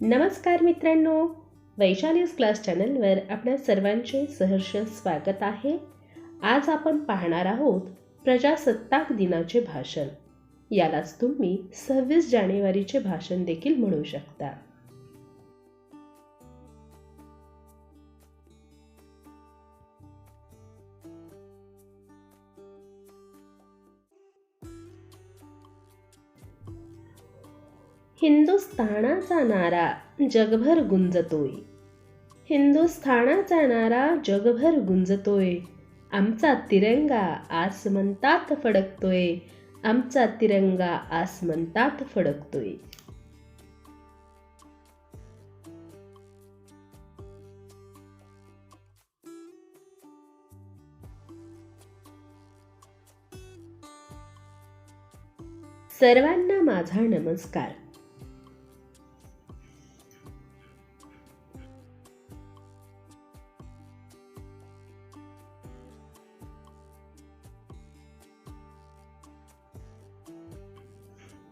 नमस्कार मित्रांनो वैशालीज क्लास चॅनलवर आपल्या सर्वांचे सहर्ष स्वागत आहे. आज आपण पाहणार आहोत प्रजासत्ताक दिनाचे भाषण. यालाच तुम्ही सव्वीस जानेवारीचे भाषण देखील म्हणू शकता. हिंदुस्थानाचा नारा जगभर गुंजतोय. हिंदुस्थानाचा नारा जगभर गुंजतोय. आमचा तिरंगा आसमंतात फडकतोय. आमचा तिरंगा आसमंतात फडकतोय. सर्वांना माझा नमस्कार.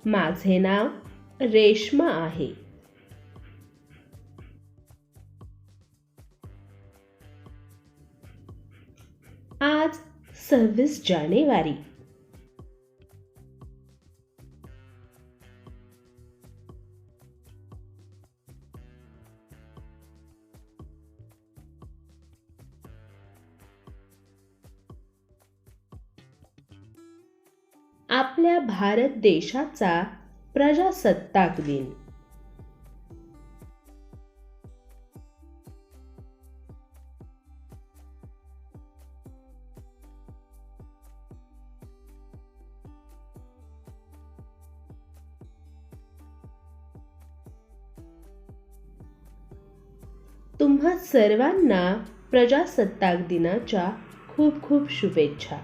माझे नाव रेश्मा आहे. आज सव्वीस जानेवारी. आपल्या भारत देशाचा प्रजासत्ताक दिन. तुम्हा सर्वांना प्रजासत्ताक दिनाच्या खूप खूप शुभेच्छा.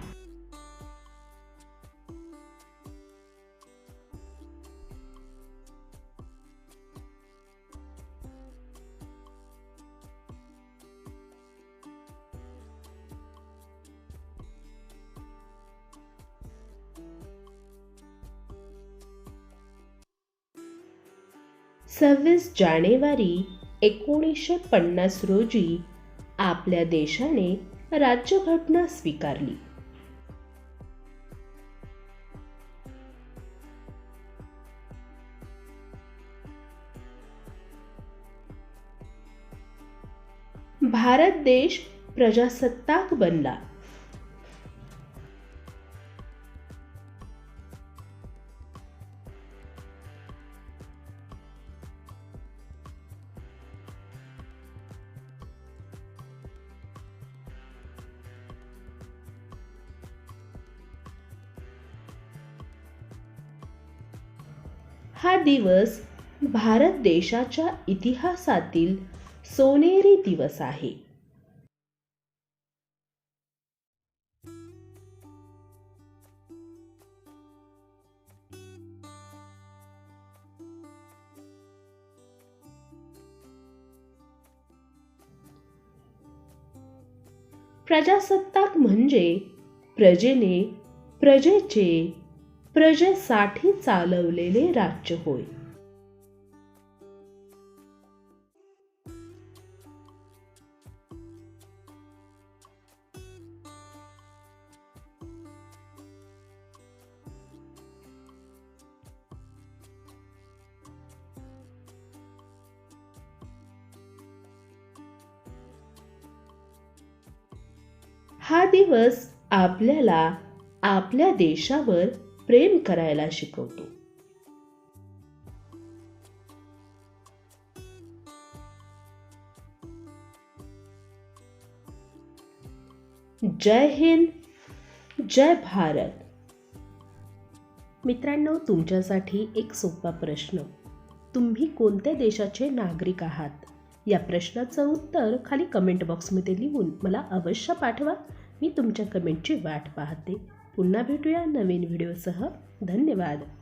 सव्वीस जानेवारी एकोणीसशे पन्नास रोजी आपल्या देशाने राज्यघटना स्वीकारली. भारत देश प्रजासत्ताक बनला. हा दिवस भारत देशाच्या इतिहासातील सोनेरी दिवस आहे. प्रजासत्ताक म्हणजे प्रजेने प्रजेचे प्रजेसाठी चालवलेले राज्य होय. हा दिवस आपल्याला आपल्या देशावर प्रेम करायला शिकवतो. जय हिंद जय भारत. मित्रांनो तुमच्यासाठी एक सोपा प्रश्न. तुम्ही कोणत्या देशाचे नागरिक आहात? या प्रश्नाचं उत्तर खाली कमेंट बॉक्समध्ये लिहून मला अवश्य पाठवा. मी तुमच्या कमेंटची वाट पाहते. पुन्हा भेटूया नवीन व्हिडिओसह. धन्यवाद.